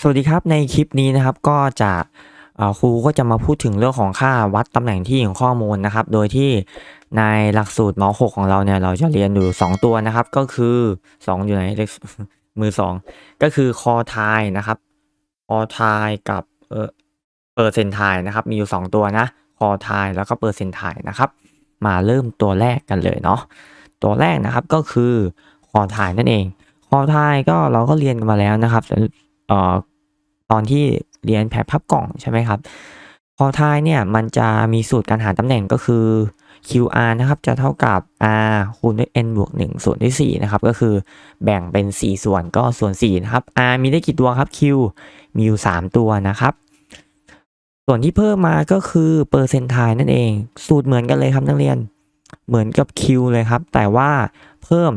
สวัสดีครับในคลิปนี้นะครับก็จะครูก็จะมาพูดถึงเรื่องของค่าวัดตำแหน่งที่ของข้อมูลนะครับ โดยที่ในหลักสูตรม .6 ของเราเนี่ยเราจะเรียนอยู่ 2 ตัวนะครับ ก็คือ 2 อยู่ไหนเลขมือ 2 ก็คือคอทายนะครับคอทายกับเออเปอร์เซนทายนะครับ มีอยู่ 2 ตัวนะคอทายแล้วก็เปอร์เซนทายนะครับ มาเริ่มตัวแรกกันเลยเนาะตัวแรกนะครับก็คือคอทายนั่นเองคอทายก็เราก็เรียนกันมาแล้วนะครับเอ่อ ตอนที่เรียนแผนพับกล่องใช่ไหมครับ พอทายเนี่ยมันจะมีสูตรการหาตำแหน่งก็คือ QR นะครับจะเท่ากับ R คูณด้วย n บวก1ส่วนด้วย4นะครับก็คือแบ่งเป็น 4 ส่วนก็ส่วน4นะครับ R มีได้กี่ตัวครับ Q มีอยู่ 3 ตัวนะครับส่วนที่เพิ่มมาก็คือเปอร์เซนต์ไทนั่นเอง สูตรเหมือนกันเลยครับนักเรียน เหมือนกับ Q เลยครับ แต่ว่าเพิ่ม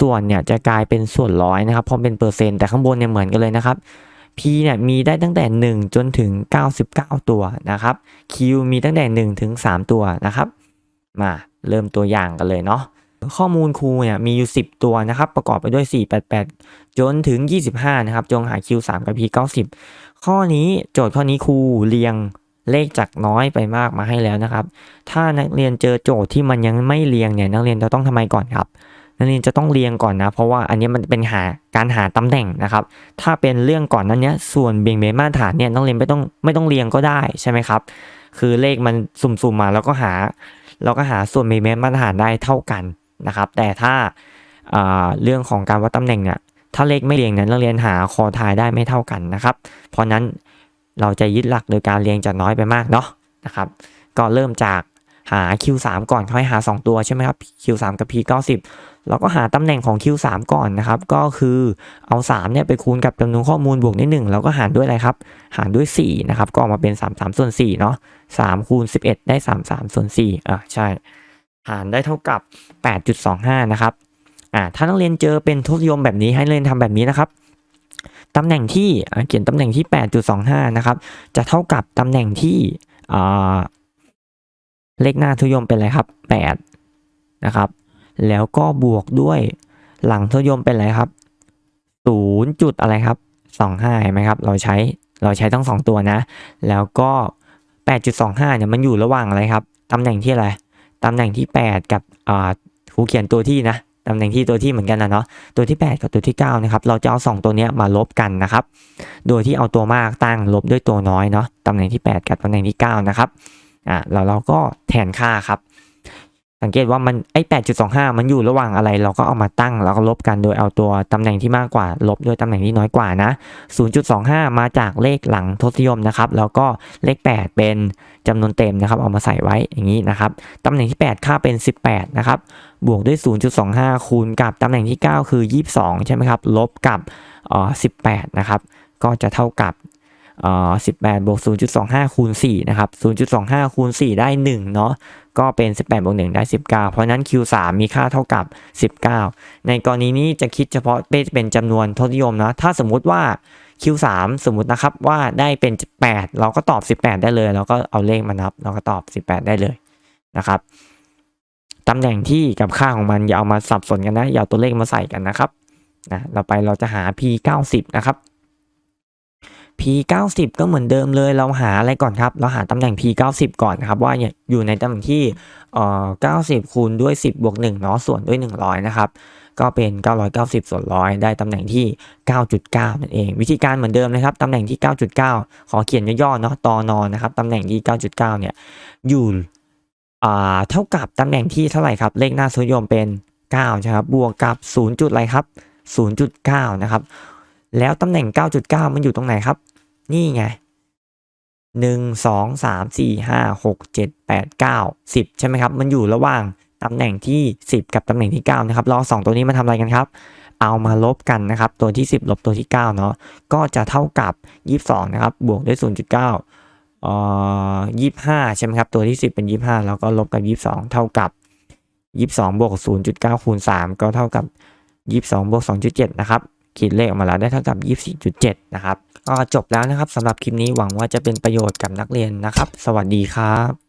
ส่วนเนี่ยจะกลายเป็นส่วนร้อยนะครับพราะเป็นเปอร์เซ็นต์แต่ข้างบนเนี่ยเหมือนกันเลยนะครับ P เนี่ยมีได้ตั้งแต่ 1 จนถึง 99 ตัวนะครับ Q มีตั้งแต่ 1 ถึง 3 ตัวนะครับ มาเริ่มตัวอย่างกันเลยเนาะข้อมูลครูเนี่ยมีอยู่ 10 ตัวนะครับ ประกอบไปด้วย 488 จนถึง 25 นะครับ จงหา Q 3 กับ P 90 ข้อนี้โจทย์ข้อนี้ครูเรียงเลขจากน้อยไปมากมาให้แล้วนะครับ ถ้านักเรียนเจอโจทย์ที่มันยังไม่เรียงเนี่ยนักเรียนจะต้องทำไมก่อนครับ นักเรียนจะต้องเรียงก่อนนะ เพราะว่าอันนี้มันเป็นหาการหาตำแหน่งนะครับ ถ้าเป็นเรื่องก่อนนั้นเนี้ยส่วนเบี่ยงเบนมาตรฐานเนี่ยต้องเรียนไม่ต้องไม่ต้องเรียงก็ได้ใช่ไหมครับ คือเลขมันสุ่มๆมาแล้วก็หาเราก็หาส่วนเบี่ยงเบนมาตรฐานได้เท่ากันนะครับ แต่ถ้าอ่าเรื่องของการวัดตำแหน่งเนี่ยถ้าเลขไม่เรียงนี่ยนักเรียนหาคอทายได้ไม่เท่ากันนะครับ เพราะนั้นเราจะยึดหลักโดยการเรียงจากน้อยไปมากเนาะนะครับ ก็เริ่มจาก หา Q3 ก่อนค่อยหา 2 ตัวใช่ไหมครับ Q3 กับ P90 เราก็หาตำแหน่งของ Q3 ก่อนนะครับ ก็คือเอา3เนี่ยไปคูณกับจำนวนข้อมูลบวกนิด้วย1แล้วก็หารด้วยอะไรครับ หารด้วย4นะครับ ก็ออกมาเป็น 3 3 ส่วน4เนาะ3คูณ11 ได้ 3 3 ส่วน4อะใช่ หารได้เท่ากับ 8.25 นะครับอ่าถ้านักเรียนเจอเป็นทศนิยมแบบนี้ให้เรียนทำแบบนี้นะครับตำแหน่งที่เขียนตำแหน่งที่ 8.25 นะครับ จะเท่ากับตำแหน่งที่อ่า เลขหน้าทศนิยมเป็นอะไรครับ 8 นะครับ แล้วก็บวกด้วยหลังทศนิยมเป็นอะไรครับ0จุดอะไรครับ25เห็นไหมครับ เราใช้เราใช้ทั้ง 2 ตัวนะ แล้วก็ 8.25เนี่ยมันอยู่ระหว่างอะไรครับตำแหน่งที่อะไรตำแหน่งที่ 8 กับอ่าครูเขียนตัวที่นะตำแหน่งที่ตัวที่เหมือนกันนะเนาะตัวที่ 8 กับตัวที่9นะครับเราจะเอา 2 ตัวนี้มาลบกันนะครับ โดยที่เอาตัวมากตั้งลบด้วยตัวน้อยเนาะตำแหน่งที่ 8 กับตำแหน่งที่9นะครับ อ่าแล้วเราก็แทนค่าครับ สังเกตว่ามันไอ้8.25มันอยู่ระหว่างอะไร เราก็เอามาตั้งแล้วก็ลบกันโดยเอาตัวตำแหน่งที่มากกว่า ลบด้วยตำแหน่งที่น้อยกว่านะ0.25มาจากเลขหลังทศนิยมนะครับ แล้วก็เลข8เป็นจำนวนเต็มนะครับ เอามาใส่ไว้อย่างนี้นะครับตำแหน่งที่8ค่าเป็น18นะครับ บวกด้วย0.25คูณกับตำแหน่งที่9คือ22ใช่ไหมครับ ลบกับเอ่อ18นะครับ ก็จะเท่ากับ อ่อ18บวก0.25คูณ4นะครับ0.25คูณ4ได้1เนาะก็เป็น18บแปดบวก1ได้19เก้าเพราะนั้น Q3 มีค่าเท่ากับ19ในกรณีนี้จะคิดเฉพาะเป็นจำนวนทศนิยมนะถ้าสมมุติว่า Q3 สมมุตินะครับว่าได้เป็น 8 เราก็ตอบ 18 ได้เลย เราก็เอาเลขมานับ เราก็ตอบ 18 ได้เลยนะครับตำแหน่งที่กับค่าของมันอย่าเอามาสับสนกันนะอย่าเอาตัวเลขมาใส่กันนะครับนะเราไปเราจะหา p 90 นะครับ p 90 ก็เหมือนเดิมเลยเราหาอะไรก่อนครับ เราหาตำแหน่ง p 90 ก่อนครับ ว่าเนี่ยอยู่ในตำแหน่งที่เอ่อ90 คูณด้วย 10 บวก1เนาะส่วนด้วย 100 นะครับ ก็เป็น 990 ส่วนร้อยได้ตำแหน่งที่ 9.9 นั่นเอง วิธีการเหมือนเดิมนะครับตำแหน่งที่ 9.9 ขอเขียนย่อๆเนาะตอนอนนะครับตำแหน่งที่ 9.9 เนี่ยอยู่อ่าเท่ากับตำแหน่งที่เท่าไหร่ครับ เลขหน้าทศนิยมเป็น9ใช่ครับบวกกับ 0 จุดอะไรครับ 0.9 นะครับแล้วตำแหน่ง 9.9 มันอยู่ตรงไหนครับ นี่ไง1 2 3 4 5 6 7 8 9 10ใช่ไหมครับ มันอยู่ระหว่างตำแหน่งที่ 10 กับตำแหน่งที่ 9 นะครับเราเอาสองตัวนี้มาทำอะไรกันครับ เอามาลบกันนะครับ ตัวที่ 10 ลบตัวที่ 9 เนาะก็จะเท่ากับ 22 นะครับ บวกด้วย 0.9เอ่อ25 ใช่ไหมครับ ตัวที่ 10 เป็น 25 แล้วก็ลบกับ 22 เท่ากับ 22 บวก 0.9 คูณ 3 ก็เท่ากับ 22 บวก 2.7 นะครับ คิดเลขออกมาแล้วได้เท่ากับ 24.7 นะครับ จบแล้วนะครับสำหรับคลิปนี้หวังว่าจะเป็นประโยชน์กับนักเรียนนะครับ สวัสดีครับ